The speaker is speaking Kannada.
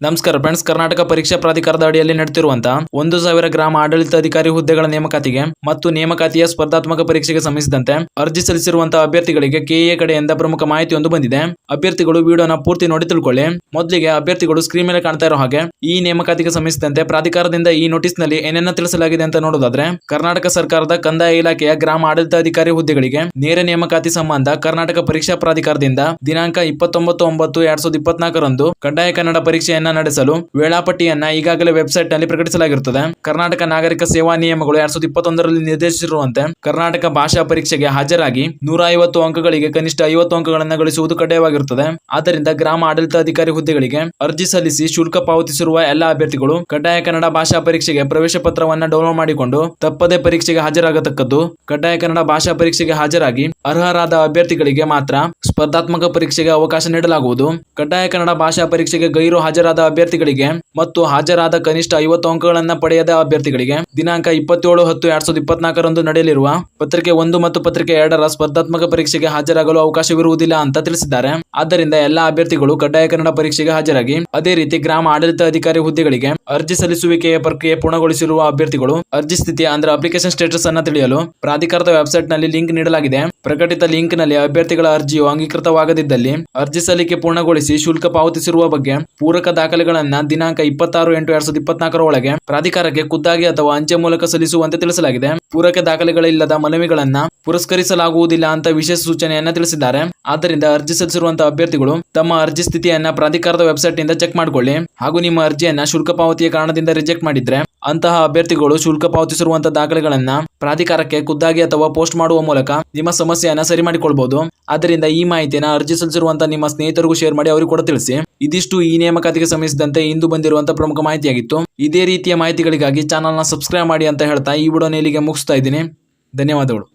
ನಮಸ್ಕಾರ ಫ್ರೆಂಡ್ಸ್ ಕರ್ನಾಟಕ ಪರೀಕ್ಷಾ ಪ್ರಾಧಿಕಾರದ ಅಡಿಯಲ್ಲಿ ನಡೆತಿರುವಂತಹ ಒಂದು ಸಾವಿರ ಗ್ರಾಮ ಆಡಳಿತಾಧಿಕಾರಿ ಹುದ್ದೆಗಳ ನೇಮಕಾತಿಗೆ ಮತ್ತು ನೇಮಕಾತಿಯ ಸ್ಪರ್ಧಾತ್ಮಕ ಪರೀಕ್ಷೆಗೆ ಸಂಬಂಧಿಸಿದಂತೆ ಅರ್ಜಿ ಸಲ್ಲಿಸಿರುವಂತಹ ಅಭ್ಯರ್ಥಿಗಳಿಗೆ ಕೆಎ ಕಡೆಯಿಂದ ಪ್ರಮುಖ ಮಾಹಿತಿಯೊಂದು ಬಂದಿದೆ. ಅಭ್ಯರ್ಥಿಗಳು ವಿಡಿಯೋನ ಪೂರ್ತಿ ನೋಡಿ ತಿಳ್ಕೊಳ್ಳಿ. ಮೊದಲಿಗೆ ಅಭ್ಯರ್ಥಿಗಳು ಸ್ಕ್ರೀನ್ ಮೇಲೆ ಕಾಣ್ತಾ ಇರೋ ಹಾಗೆ ಈ ನೇಮಕಾತಿಗೆ ಸಂಬಂಧಿಸಿದಂತೆ ಪ್ರಾಧಿಕಾರದಿಂದ ಈ ನೋಟಿಸ್ನಲ್ಲಿ ಏನೇನ ತಿಳಿಸಲಾಗಿದೆ ಅಂತ ನೋಡೋದಾದ್ರೆ, ಕರ್ನಾಟಕ ಸರ್ಕಾರದ ಕಂದಾಯ ಇಲಾಖೆಯ ಗ್ರಾಮ ಆಡಳಿತಾಧಿಕಾರಿ ಹುದ್ದೆಗಳಿಗೆ ನೇರ ನೇಮಕಾತಿ ಸಂಬಂಧ ಕರ್ನಾಟಕ ಪರೀಕ್ಷಾ ಪ್ರಾಧಿಕಾರದಿಂದ ದಿನಾಂಕ ಇಪ್ಪತ್ತೊಂಬತ್ತು ಒಂಬತ್ತು ಎರಡ್ ಸಾವಿರದ ಇಪ್ಪತ್ನಾಲ್ಕರಂದು ಕಡ್ಡಾಯ ಕನ್ನಡ ಪರೀಕ್ಷೆಯನ್ನ ನಡೆಸಲು ವೇಳಾಪಟ್ಟಿಯನ್ನ ಈಗಾಗಲೇ ವೆಬ್ಸೈಟ್ನಲ್ಲಿ ಪ್ರಕಟಿಸಲಾಗಿರುತ್ತದೆ. ಕರ್ನಾಟಕ ನಾಗರಿಕ ಸೇವಾ ನಿಯಮಗಳು ಎರಡ್ ಸಾವಿರದ ಇಪ್ಪತ್ತೊಂದರಲ್ಲಿ ನಿರ್ದೇಶಿಸಿರುವಂತೆ ಕರ್ನಾಟಕ ಭಾಷಾ ಪರೀಕ್ಷೆಗೆ ಹಾಜರಾಗಿ ನೂರ ಐವತ್ತು ಅಂಕಗಳಿಗೆ ಕನಿಷ್ಠ ಐವತ್ತು ಅಂಕಗಳನ್ನು ಗಳಿಸುವುದು ಕಡ್ಡಾಯವಾಗಿರುತ್ತದೆ. ಆದ್ದರಿಂದ ಗ್ರಾಮ ಆಡಳಿತಾಧಿಕಾರಿ ಹುದ್ದೆಗಳಿಗೆ ಅರ್ಜಿ ಸಲ್ಲಿಸಿ ಶುಲ್ಕ ಪಾವತಿಸಿರುವ ಎಲ್ಲ ಅಭ್ಯರ್ಥಿಗಳು ಕಡ್ಡಾಯ ಕನ್ನಡ ಭಾಷಾ ಪರೀಕ್ಷೆಗೆ ಪ್ರವೇಶ ಪತ್ರವನ್ನ ಡೌನ್ಲೋಡ್ ಮಾಡಿಕೊಂಡು ತಪ್ಪದೇ ಪರೀಕ್ಷೆಗೆ ಹಾಜರಾಗತಕ್ಕದ್ದು ಕಡ್ಡಾಯ ಕನ್ನಡ ಭಾಷಾ ಪರೀಕ್ಷೆಗೆ ಹಾಜರಾಗಿ ಅರ್ಹರಾದ ಅಭ್ಯರ್ಥಿಗಳಿಗೆ ಮಾತ್ರ ಸ್ಪರ್ಧಾತ್ಮಕ ಪರೀಕ್ಷೆಗೆ ಅವಕಾಶ ನೀಡಲಾಗುವುದು. ಕಡ್ಡಾಯ ಕನ್ನಡ ಭಾಷಾ ಪರೀಕ್ಷೆಗೆ ಗೈರು ಹಾಜರಾದ ಅಭ್ಯರ್ಥಿಗಳಿಗೆ ಮತ್ತು ಹಾಜರಾದ ಕನಿಷ್ಠ ಐವತ್ತು ಅಂಕಗಳನ್ನು ಪಡೆಯದ ಅಭ್ಯರ್ಥಿಗಳಿಗೆ ದಿನಾಂಕ ಇಪ್ಪತ್ತೇಳು ಹತ್ತು ಎರಡ್ ಸಾವಿರದ ಇಪ್ಪತ್ನಾಲ್ಕರಂದು ನಡೆಯಲಿರುವ ಪತ್ರಿಕೆ ಒಂದು ಮತ್ತು ಪತ್ರಿಕೆ ಎರಡರ ಸ್ಪರ್ಧಾತ್ಮಕ ಪರೀಕ್ಷೆಗೆ ಹಾಜರಾಗಲು ಅವಕಾಶವಿರುವುದಿಲ್ಲ ಅಂತ ತಿಳಿಸಿದ್ದಾರೆ. ಆದ್ದರಿಂದ ಎಲ್ಲಾ ಅಭ್ಯರ್ಥಿಗಳು ಕಡ್ಡಾಯ ಕನ್ನಡ ಪರೀಕ್ಷೆಗೆ ಹಾಜರಾಗಿ ಅದೇ ರೀತಿ ಗ್ರಾಮ ಆಡಳಿತ ಅಧಿಕಾರಿ ಹುದ್ದೆಗಳಿಗೆ ಅರ್ಜಿ ಸಲ್ಲಿಸುವಿಕೆಯ ಪ್ರಕ್ರಿಯೆ ಪೂರ್ಣಗೊಳಿಸಿರುವ ಅಭ್ಯರ್ಥಿಗಳು ಅರ್ಜಿ ಸ್ಥಿತಿ ಅಂದ್ರೆ ಅಪ್ಲಿಕೇಶನ್ ಸ್ಟೇಟಸ್ ಅನ್ನ ತಿಳಿಯಲು ಪ್ರಾಧಿಕಾರದ ವೆಬ್ಸೈಟ್ನಲ್ಲಿ ಲಿಂಕ್ ನೀಡಲಾಗಿದೆ. ಪ್ರಕಟಿತ ಲಿಂಕ್ನಲ್ಲಿ ಅಭ್ಯರ್ಥಿಗಳ ಅರ್ಜಿಯು ಅಂಗೀಕೃತವಾಗದಿದ್ದಲ್ಲಿ ಅರ್ಜಿ ಸಲ್ಲಿಕೆ ಪೂರ್ಣಗೊಳಿಸಿ ಶುಲ್ಕ ಪಾವತಿಸಿರುವ ಬಗ್ಗೆ ಪೂರಕ ದಾಖಲೆಗಳನ್ನ ದಿನಾಂಕ ಇಪ್ಪತ್ತಾರು ಎಂಟು ಎರಡ್ ಸಾವಿರದ ಇಪ್ಪತ್ನಾಲ್ಕರ ಪ್ರಾಧಿಕಾರಕ್ಕೆ ಖುದ್ದಾಗಿ ಅಥವಾ ಅಂಚೆ ಮೂಲಕ ಸಲ್ಲಿಸುವಂತೆ ತಿಳಿಸಲಾಗಿದೆ. ಪೂರಕ ದಾಖಲೆಗಳಿಲ್ಲದ ಮನವಿಗಳನ್ನ ಪುರಸ್ಕರಿಸಲಾಗುವುದಿಲ್ಲ ಅಂತ ವಿಶೇಷ ಸೂಚನೆಯನ್ನ ತಿಳಿಸಿದ್ದಾರೆ. ಆದ್ದರಿಂದ ಅರ್ಜಿ ಸಲ್ಲಿಸಿರುವಂತಹ ಅಭ್ಯರ್ಥಿಗಳು ತಮ್ಮ ಅರ್ಜಿ ಸ್ಥಿತಿಯನ್ನ ಪ್ರಾಧಿಕಾರದ ವೆಬ್ಸೈಟ್ನಿಂದ ಚೆಕ್ ಮಾಡಿಕೊಳ್ಳಿ. ಹಾಗೂ ನಿಮ್ಮ ಅರ್ಜಿಯನ್ನ ಶುಲ್ಕ ಪಾವತಿಯ ಕಾರಣದಿಂದ ರಿಜೆಕ್ಟ್ ಮಾಡಿದ್ರೆ ಅಂತಹ ಅಭ್ಯರ್ಥಿಗಳು ಶುಲ್ಕ ಪಾವತಿಸಿರುವಂತಹ ದಾಖಲೆಗಳನ್ನ ಪ್ರಾಧಿಕಾರಕ್ಕೆ ಖುದ್ದಾಗಿ ಅಥವಾ ಪೋಸ್ಟ್ ಮಾಡುವ ಮೂಲಕ ನಿಮ್ಮ ಸಮಸ್ಯೆಯನ್ನ ಸರಿ ಮಾಡಿಕೊಳ್ಬಹುದು ಈ ಮಾಹಿತಿಯನ್ನ ಅರ್ಜಿ ಸಲ್ಲಿಸಿರುವಂತಹ ನಿಮ್ಮ ಸ್ನೇಹಿತರಿಗೂ ಶೇರ್ ಮಾಡಿ ಅವರಿಗೂ ಕೂಡ ತಿಳಿಸಿ. ಇದಿಷ್ಟು ಈ ನೇಮಕಾತಿಗೆ ಸಂಬಂಧಿಸಿದಂತೆ ಇಂದು ಬಂದಿರುವಂತಹ ಪ್ರಮುಖ ಮಾಹಿತಿಯಾಗಿತ್ತು. ಇದೇ ರೀತಿಯ ಮಾಹಿತಿಗಳಿಗಾಗಿ ಚಾನಲ್ನ ಸಬ್ಸ್ಕ್ರೈಬ್ ಮಾಡಿ ಅಂತ ಹೇಳ್ತಾ ಈ ವಿಡಿಯೋನ ಇಲ್ಲಿಗೆ ಮುಗಿಸ್ತಾ ಇದ್ದೀನಿ. ಧನ್ಯವಾದಗಳು.